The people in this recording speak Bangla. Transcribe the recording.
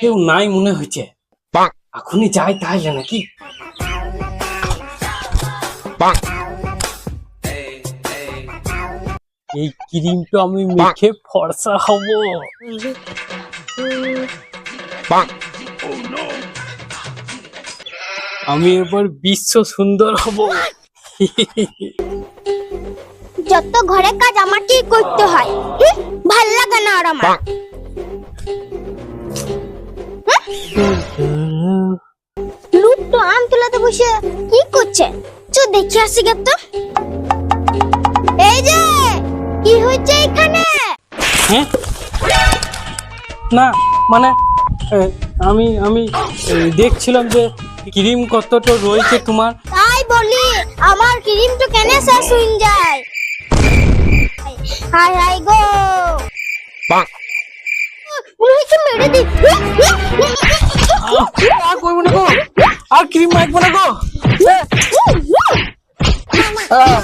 কেউ নাই মনে হচ্ছে এখনই যাই তাহলে নাকি? এই ক্রিমটা আমি মেখে ফর্সা হব। আমি এবার বিশ্ব সুন্দর হব। যত ঘরের কাজ আমাকেই করতে হয়? ভালো লাগে না আর আমার। লুট তো আম তোলাতে বসে কি করছে? চ দেখি আসি গে তো। এই যে কি হচ্ছে এখানে? হ্যাঁ? না মানে আমি আমি দেখছিলাম যে ক্রিম কতটা রয়েছে তোমার। তাই বলি আমার ক্রিম তো কেন শেষ হয়ে যায়। হাই হাই গো। মনে হচ্ছে মেরে দি আর করব না গো আর ক্রিম মাখবো না গো। আহ,